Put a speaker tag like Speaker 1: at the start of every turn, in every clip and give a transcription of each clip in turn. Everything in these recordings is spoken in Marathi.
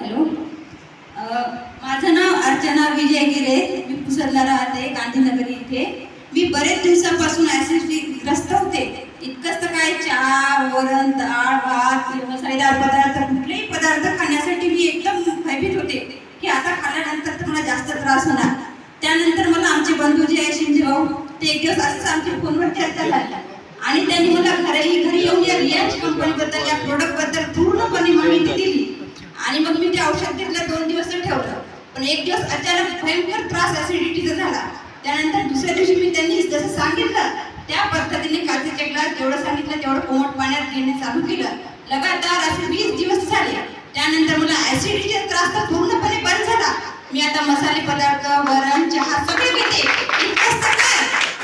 Speaker 1: हॅलो? माझं नाव अर्चना विजय गिरे. मी पुसरला राहते गांधीनगर इथे. मी बरेच दिवसापासून ॲसिडिटी ग्रस्त होते. इतकंच तर काय चहा वरण डाळ भात मसालेदार पदार्थ कुठलेही पदार्थ खाण्यासाठी मी एकदम भयभीत होते की आता खाल्ल्यानंतर तर मला जास्त त्रास होणार. त्यानंतर मला आमचे बंधू जे आहे शिंदे ते एक दिवस असंच आमच्या फोनवर चर्चा झाली. आणि त्यांनी मला घरी घरी येऊन या रियाज कंपनीबद्दल या प्रोडक्ट म्हणजे ते औषध घेतलं दोन दिवस तर ठेवलं. पण एक दिवस अचानक भयंकर त्रास ऍसिडिटीचा झाला. त्यानंतर दुसऱ्या दिवशी मी त्यांनी जसं सांगितलं त्या पद्धतीने काचेचे ग्लास जेवढं सांगितलं तेवढं कोमट पाण्यात घेणे चालू केलं. लगातार असे वीस दिवस झाले. त्यानंतर मला ऍसिडिटीचा त्रास तर पूर्णपणे बंद झाला. मी आता मसाले पदार्थ वरण चहा सगळे घेते.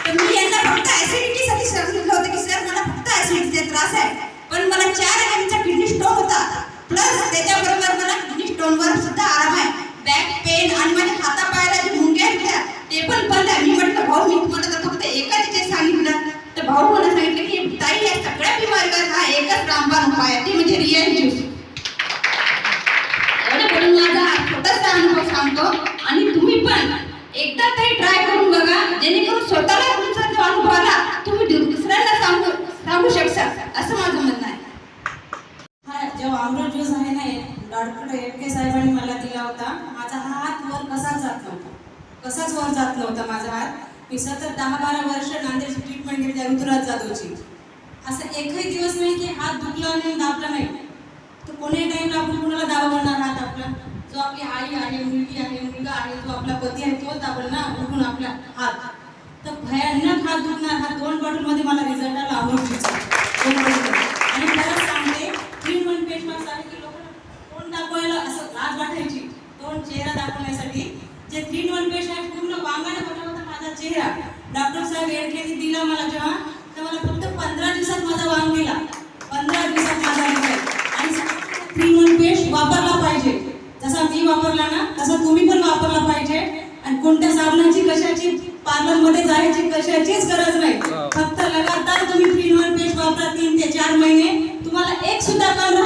Speaker 1: तर मी यांना फक्त ऍसिडिटीसाठी सांगितलं होतं की सर मला फक्त ऍसिडिटीचा त्रास आहे. पण मला चार एमचा किडनी स्टोन होता. प्लस मला सुद्धा आराम आहे. बॅक पेन आणि माझ्या हातापायाला जे मुंग्या होत्या ते पण बंद आहे. मी म्हटलं भाऊ मी तुम्हाला तर फक्त एकाच जे सांगितलं. तर भाऊ मला सांगितलं की ताई या सगळ्या बिमारीवर हा एकच रामबाण उपाय आहे. ते म्हणजे रियल ज्यूस एवढं बोलून माझा हा छोटासा अनुभव सांगतो. आणि तुम्ही पण एकदा तरी ट्राय करून बघा. जेणेकरून स्वतःला तुमचा जो अनुभव आला तुम्ही दुसऱ्यांना सांगू सांगू शकता असं माझं म्हणणं आहे.
Speaker 2: हा जेव्हा अमृत ज्यूस आहे ना डॉक्टर एम साहेबांनी मला दिला होता. माझा हा हात वर कसाच जात नव्हता? कसाच वर जात नव्हता माझा हात? मी सतत दहा बारा वर्ष नांदेडची ट्रीटमेंट घेतली त्या ऋतुराज जाधवची असं एकही दिवस नाही की हात दुखला आणि दाबला नाही. तर कोणीही टाईमला आपण कोणाला दाबा म्हणणार हात आपला? जो आपली आई आहे मुलगी आहे मुलगा आहे जो आपला पती आहे तोच दाबल ना? उठून आपला हात. तर भयानक हात दुखणार हात दोन बॉटलमध्ये मला रिझल्ट आला अमृत ज्यूसचा दोन बॉटल आणि खरंच सांगते थ्री वन फेस मास्क आहे की लोकांना तोंड दाखवायला असं लाज वाटायची तोंड चेहरा दाखवण्यासाठी जे थ्री वन फेस आहे पूर्ण वांगाने होता माझा चेहरा. डॉक्टर साहेब एडकेने दिला मला जेव्हा तर मला फक्त पंधरा दिवसात माझा वांग दिला पंधरा दिवसात माझा. आणि थ्री वन पेस्ट वापरला पाहिजे. जसा मी वापरला ना तसा तुम्ही पण वापरला पाहिजे. आणि कोणत्या साबणाची कशाची पार्लरमध्ये जायची कशाचीच गरज नाही. फक्त लगातार तुम्ही थ्री वन पेस्ट वापरा तीन ते चार महिने. तुम्हाला एक सुद्धा कण